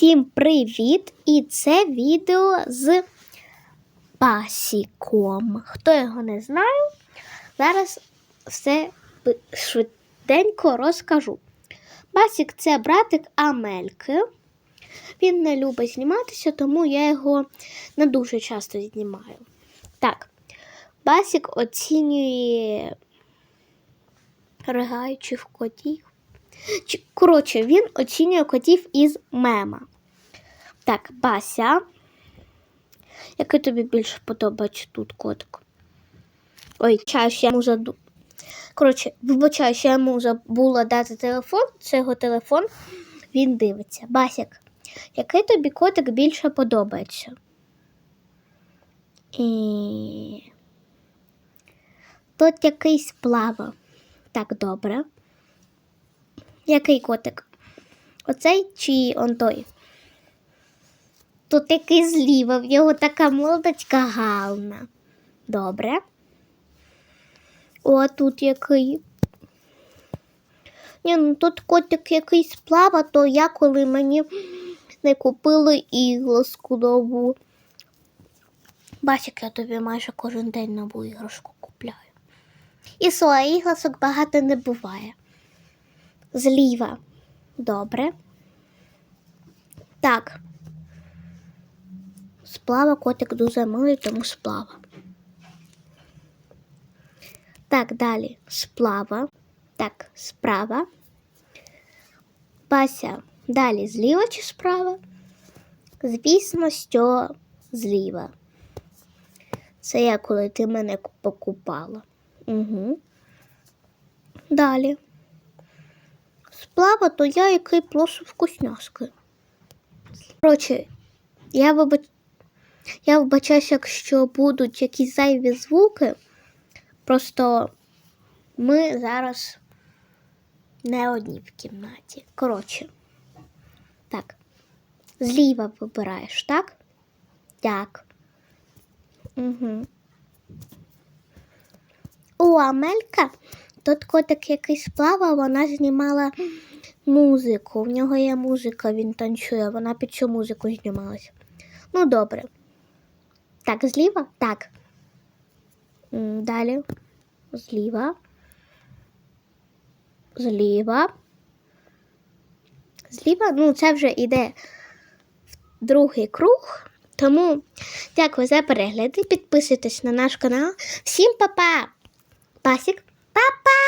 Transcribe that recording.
Всім привіт! І це відео з Басіком. Хто його не знає, зараз все швиденько розкажу. Басік це братик Амельки. Він не любить зніматися, тому я його не дуже часто знімаю. Так, Басік оцінює ригаючих котів. Коротше, він оцінює котів із мема. Так, Бася. Який тобі більше подобається тут котик? Ой, чаю, я йому заду. Коротше, вибачаю, що я йому забула дати телефон. Це його телефон. Він дивиться. Басік, який тобі котик більше подобається? І... Тут якийсь плава. Так, добре. Який котик? Оцей чи он той? Тут який зліва, в нього така молодочка гална. Добре. О, тут який. Ні, ну тут котик якийсь плава, то я коли мені не купили ігласку нову. Бач, як я тобі майже кожен день нову іграшку купляю. І своя ігласок багато не буває. Зліва. Добре. Так. Сплава котик дуже милий, тому сплава. Так, далі. Сплава. Так, справа. Бася. Далі зліва чи справа? Звісно, що зліва. Це я, коли ти мене покупала. Угу. Далі. Сплава, то я який просто вкусняшки. Коротше, я вибач... я вибачаюся, якщо будуть якісь зайві звуки. Просто ми зараз не одні в кімнаті. Коротше. Так. Зліва вибираєш, так? Так. Угу. У Амелька тут котик якийсь плавав, вона знімала музику. В нього є музика, він танцює, вона під цю музику знімалась. Ну, добре. Так, зліва? Так. Далі. Зліва. Зліва. Зліва, ну, це вже йде в другий круг. Тому дякую за перегляди. Підписуйтесь на наш канал. Всім па-па! Пасік. 爸爸